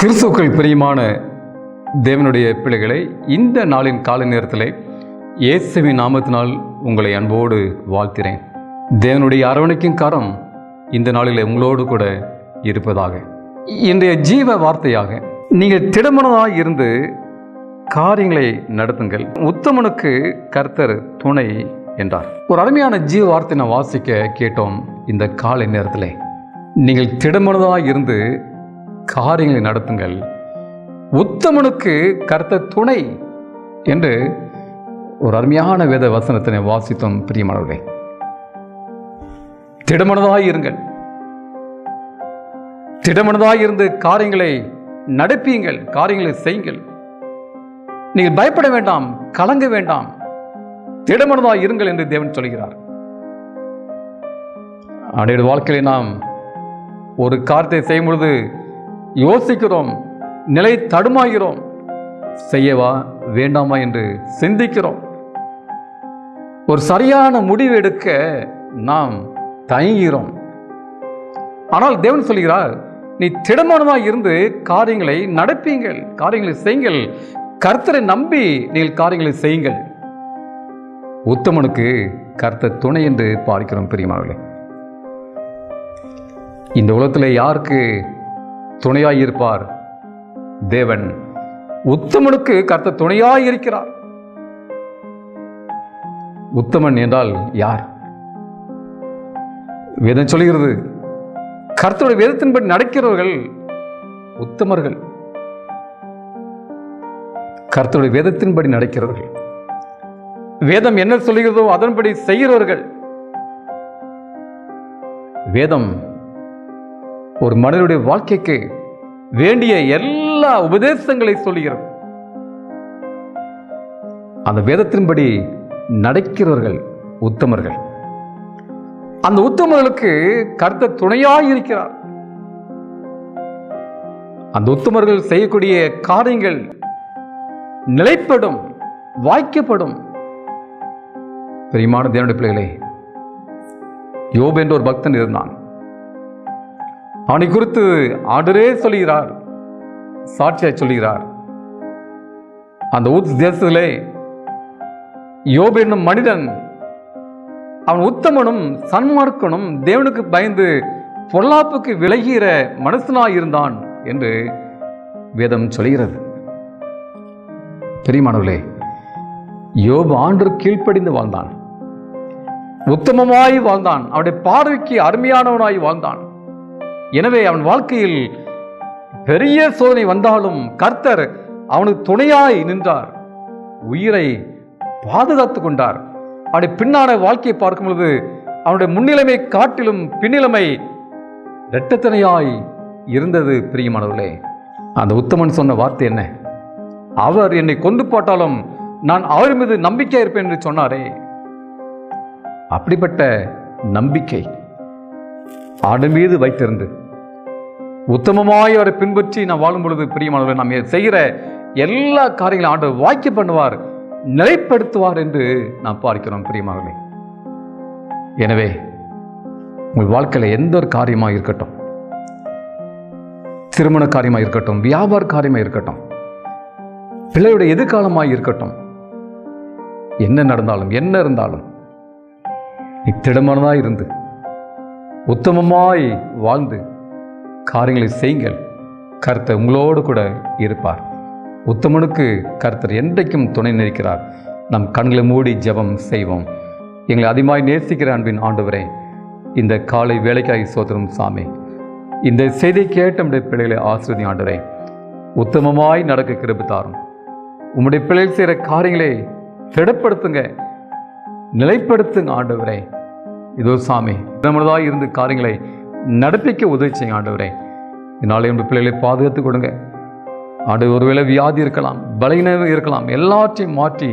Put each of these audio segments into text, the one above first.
கிறிஸ்துக்கள் பிரியமான தேவனுடைய பிள்ளைகளை இந்த நாளின் காலை நேரத்தில் இயேசுவின் நாமத்தினால் உங்களை அன்போடு வாழ்த்திறேன் தேவனுடைய அரவணைக்கும் கரம் இந்த நாளில் உங்களோடு கூட இருப்பதாக. இன்றைய ஜீவ வார்த்தையாக நீங்கள் திடமனதாக இருந்து காரியங்களை நடத்துங்கள். உத்தமனுக்கு கர்த்தர் துணை என்றார். ஒரு அருமையான ஜீவ வார்த்தை நான் வாசிக்க கேட்டோம் இந்த காலை நேரத்தில். நீங்கள் திடமனதாக இருந்து காரியங்களை நடத்துங்கள். உத்தமனுக்கு கருத்த துணை என்று ஒரு அருமையான வேத வசனத்தினை வாசித்தோம் பிரியமானவர்களே. திடமனதாக இருங்கள். திடமனதாக இருந்து காரியங்களை நடப்பீங்கள் காரியங்களை செய்யுங்கள். நீங்கள் பயப்பட வேண்டாம் கலங்க வேண்டாம். திடமனதாக இருங்கள் என்று தேவன் சொல்கிறார். அவனுடைய வாழ்க்கையில நாம் ஒரு காரியத்தை செய்யும் பொழுது யோசிக்கிறோம் நிலை தடுமாகிறோம் செய்யவா வேண்டாமா என்று சிந்திக்கிறோம். ஒரு சரியான முடிவு எடுக்க நாம் தயங்குகிறோம். ஆனால் தேவன் சொல்கிறார் நீ திடமானதாக இருந்து காரியங்களை நடப்பீங்கள் காரியங்களை செய்யுங்கள். கர்த்தரை நம்பி நீங்கள் காரியங்களை செய்யுங்கள். உத்தமனுக்கு கர்த்த துணை என்று பார்க்கிறோம் பெரியமார்களே இந்த உலகத்தில் யாருக்கு துணையாயிருப்பார். தேவன் உத்தமனுக்கு கர்த்த துணையாயிருக்கிறார். உத்தமன் என்றால் யார்? வேதம் சொல்கிறது கர்த்தருடைய வேதத்தின்படி நடக்கிறவர்கள் உத்தமர்கள். கர்த்தருடைய வேதத்தின்படி நடக்கிறவர்கள். வேதம் என்ன சொல்கிறதோ அதன்படி செய்கிறவர்கள். வேதம் ஒரு மனிதனுடைய வாழ்க்கைக்கு வேண்டிய எல்லா உபதேசங்களை சொல்லுகிறது. அந்த வேதத்தின்படி நடக்கிறவர்கள் உத்தமர்கள். அந்த உத்தமர்களுக்கு கருத்த துணையாக இருக்கிறார். அந்த உத்தமர்கள் செய்யக்கூடிய காரியங்கள் நிலைப்படும் வாய்க்கப்படும். பிரியமான தேவனுடைய பிள்ளைகளே யோப் என்ற ஒரு பக்தன் இருந்தான். அவனை குறித்து ஆண்டரே சொல்கிறார் சாட்சியாய் சொல்கிறார் அந்த ஊத் தேசத்திலே யோபு என்னும் மனிதன் அவன் உத்தமனும் சன்மார்க்கனும் தேவனுக்கு பயந்து பொல்லாப்புக்கு விலகிற மனசனாய் இருந்தான் என்று வேதம் சொல்கிறது பெரியமானவர்களே யோபு ஆண்டு கீழ்ப்படிந்து வாழ்ந்தான். உத்தமமாய் வாழ்ந்தான். அவனுடைய பார்வைக்கு அருமையானவனாய் வாழ்ந்தான். எனவே அவன் வாழ்க்கையில் பெரிய சோதனை வந்தாலும் கர்த்தர் அவனுக்கு துணையாய் நின்றார். உயிரை பாதுகாத்து கொண்டார். அவனுடைய பின்னான வாழ்க்கையை பார்க்கும் பொழுது அவனுடைய முன்னிலைமை காட்டிலும் பின்னிலைமை இரட்டத்தனையாய் இருந்தது பிரியமானவர்களே. அந்த உத்தமன் சொன்ன வார்த்தை என்ன? அவர் என்னை கொண்டு போட்டாலும் நான் அவர் மீது நம்பிக்கை இருப்பேன் என்று சொன்னாரே. அப்படிப்பட்ட நம்பிக்கை ஆடு மீது வைத்திருந்து. உத்தமமாய் அவரை பின்பற்றி நான் வாழும் பொழுது பிரியமானவர் நாம் செய்கிற எல்லா காரியங்களும் ஆண்டு வாக்கிய பண்ணுவார் நிலைப்படுத்துவார் என்று நாம் பார்க்கிறோம் பிரியமானவர்களே. எனவே உங்கள் வாழ்க்கையில் எந்த ஒரு காரியமாக இருக்கட்டும் திருமண காரியமாக இருக்கட்டும் வியாபார காரியமாக இருக்கட்டும் பிள்ளையுடைய எதிர்காலமாக இருக்கட்டும் என்ன நடந்தாலும் என்ன இருந்தாலும் நீ திடமானதாக இருந்து உத்தமமாய் வாழ்ந்து காரியங்களை செய்யுங்கள். கர்த்தர் உங்களோடு கூட இருப்பார். உத்தமனுக்கு கர்த்தர் என்றைக்கும் துணை நிற்கிறார். நம் கண்களை மூடி ஜெபம் செய்வோம். எங்களை அதிகமாய் நேசிக்கிற அன்பின் ஆண்டவரே இந்த காலை வேலைக்காய் சோதரும் சாமி இந்த செய்தி கேட்ட நம்முடைய பிள்ளைகளை ஆசிரியதி ஆண்டவரே உத்தமமாய் நடக்க கிருபி தாரும். உம்முடைய பிள்ளைகள் செய்கிற காரியங்களை திடப்படுத்துங்க நிலைப்படுத்துங்க ஆண்டவரே. இதோ சாமி நம்மளதாக இருந்து காரியங்களை நடப்பிக்க உதவி செய்யுங்க ஆண்டவரே. இதனால் என்னுடைய பிள்ளைகளை பாதுகாத்து கொடுங்க. ஆண்டு ஒருவேளை வியாதி இருக்கலாம் பலகீனம் இருக்கலாம் எல்லாற்றையும் மாற்றி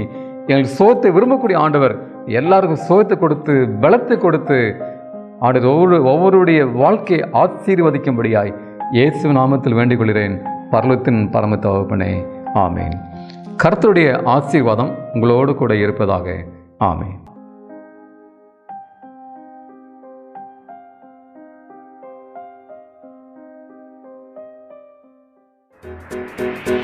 எங்களுக்கு சோத்தை விரும்பக்கூடிய ஆண்டவர் எல்லாருக்கும் சோத்தை கொடுத்து பலத்தை கொடுத்து ஆண்டு ஒவ்வொரு ஒவ்வொருடைய வாழ்க்கையை ஆசீர்வதிக்கும்படியாய் இயேசு நாமத்தில் வேண்டிக் கொள்கிறேன் பரலத்தின் பரம தகப்பனே ஆமேன். கர்த்தருடைய ஆசீர்வாதம் உங்களோடு கூட இருப்பதாக ஆமேன். ஆமென்